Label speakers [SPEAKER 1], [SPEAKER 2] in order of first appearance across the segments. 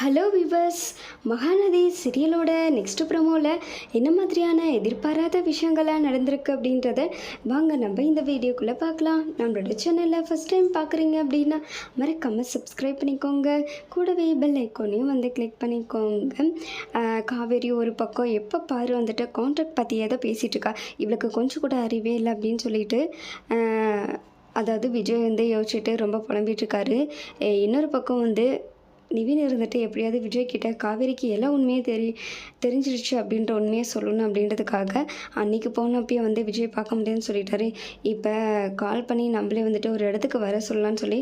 [SPEAKER 1] Hello viewers Mahanadi சீரியலோட next ப்ரமோவில் என்ன மாதிரியான எதிர்பாராத விஷயங்கள்லாம் நடந்திருக்கு அப்படின்றத வாங்க நம்ம இந்த வீடியோக்குள்ளே பார்க்கலாம். நம்மளோட சேனலில் ஃபஸ்ட் டைம் பார்க்குறீங்க அப்படின்னா மறக்காமல் சப்ஸ்கிரைப் பண்ணிக்கோங்க. கூடவே பெல் ஐக்கோனையும் வந்து கிளிக் பண்ணிக்கோங்க. காவேரி ஒரு பக்கம் எப்போ பாரு வந்துட்டு கான்ட்ராக்ட் பற்றி எதை பேசிகிட்டு இருக்கா. இவளுக்கு கொஞ்சம் கூட அறிவே இல்லை அப்படின்னு சொல்லிட்டு அதாவது விஜய் வந்து யோசிச்சுட்டு ரொம்ப புலம்பிகிட்ருக்காரு இன்னொரு பக்கம் வந்து நிவின் இருந்துட்டு எப்படியாவது விஜய் கிட்ட காவேரிக்கு எல்லா உண்மையும் தெரி தெரிஞ்சிருச்சு அப்படின்ற உண்மையை சொல்லணும் அப்படின்றதுக்காக அன்னைக்கு போனப்பயே வந்து விஜய் பார்க்க முடியாதுன்னு சொல்லிட்டாரு. இப்போ கால் பண்ணி நம்மளே வந்துட்டு ஒரு இடத்துக்கு வர சொல்லலாம்னு சொல்லி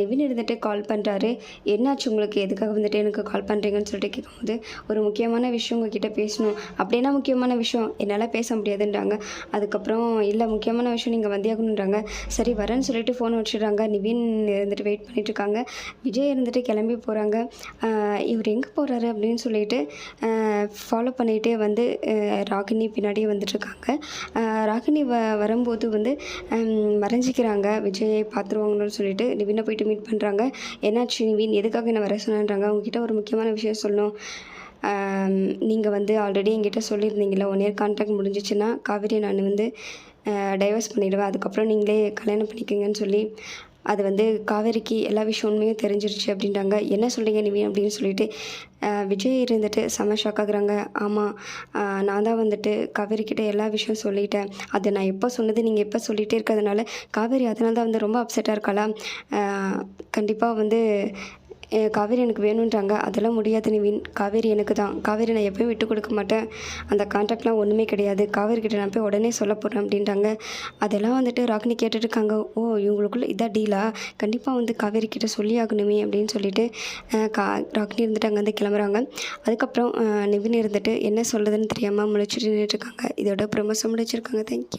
[SPEAKER 1] நிவின் இருந்துட்டு கால் பண்ணுறாரு என்னாச்சு உங்களுக்கு? எதுக்காக வந்துட்டு எனக்கு கால் பண்ணுறீங்கன்னு சொல்லிட்டு கேட்கும்போது ஒரு முக்கியமான விஷயம் உங்ககிட்ட பேசணும். அப்படின்னா முக்கியமான விஷயம். என்னால் பேச முடியாதுன்றாங்க. அதுக்கப்புறம் இல்லை முக்கியமான விஷயம் நீங்கள் வந்தியாகணுன்றாங்க சரி வரேன்னு சொல்லிட்டு ஃபோன் வச்சுடுறாங்க. நிவின் இருந்துட்டு வெயிட் பண்ணிட்டு இருக்காங்க. விஜய் இருந்துட்டு கிளம்பி போகிற போகிறாங்க இவர் எங்கே போகிறாரு அப்படின்னு சொல்லிட்டு ஃபாலோ பண்ணிகிட்டே வந்து ராகினி பின்னாடியே வந்துட்டுருக்காங்க ராகினி வ வரும்போது வந்து மறைஞ்சிக்கிறாங்க. விஜயை பார்த்துருவாங்கன்னு சொல்லிட்டு நிவினை போயிட்டு மீட் பண்ணுறாங்க என்னாச்சு நிவின்? எதுக்காக என்ன வர சொன்னான்றாங்க. உங்ககிட்ட ஒரு முக்கியமான விஷயம் சொல்லணும். நீங்கள் வந்து ஆல்ரெடி என்கிட்ட சொல்லியிருந்தீங்களா ஒன் இயர் கான்ட்ராக்ட் முடிஞ்சிச்சுன்னா காவேரி நான் வந்து டைவர்ஸ் பண்ணிவிடுவேன் அதுக்கப்புறம் நீங்களே கல்யாணம் பண்ணிக்கோங்கன்னு சொல்லி அது வந்து காவேரிக்கு எல்லா விஷயம் உண்மையும் தெரிஞ்சிருச்சு அப்படின்றாங்க. என்ன சொல்கிறீங்க நிவி? அப்படின்னு சொல்லிட்டு விஜய் இருந்துட்டு செம ஷாக்காகிறாங்க ஆமாம் நான் தான் வந்துட்டு காவேரிக்கிட்ட எல்லா விஷயம் சொல்லிட்டேன். அது நான் எப்போ சொன்னது நீங்கள் எப்போ சொல்லிகிட்டே இருக்கிறதுனால காவேரி அதனால தான் வந்து ரொம்ப அப்செட்டாக இருக்காளா? கண்டிப்பாக வந்து காவேரி எனக்கு வேணுன்றாங்க. அதெல்லாம் முடியாது நிவின். காவேரி எனக்கு தான் காவேரி நான் எப்பயும் விட்டு கொடுக்க மாட்டேன். அந்த கான்ட்ராக்ட்லாம் ஒன்றுமே கிடையாது. காவேரி கிட்ட நான் போய் உடனே சொல்ல போகிறேன் அப்படின்றாங்க. அதெல்லாம் வந்துட்டு ராகினி கேட்டுட்ருக்காங்க. ஓ இவங்களுக்குள்ள இதான் டீலா கண்டிப்பாக வந்து காவேரி கிட்ட சொல்லி ஆகணுமே அப்படின்னு சொல்லிட்டு கா ராகினி இருந்துட்டு அங்கேருந்து கிளம்புறாங்க. அதுக்கப்புறம் நிவின் இருந்துட்டு என்ன சொல்கிறதுன்னு தெரியாமல் முழிச்சிட்டு நின்னுட்டு இருக்காங்க இதோட ப்ரொமோஷன் முடிச்சிருக்காங்க. தேங்க்யூ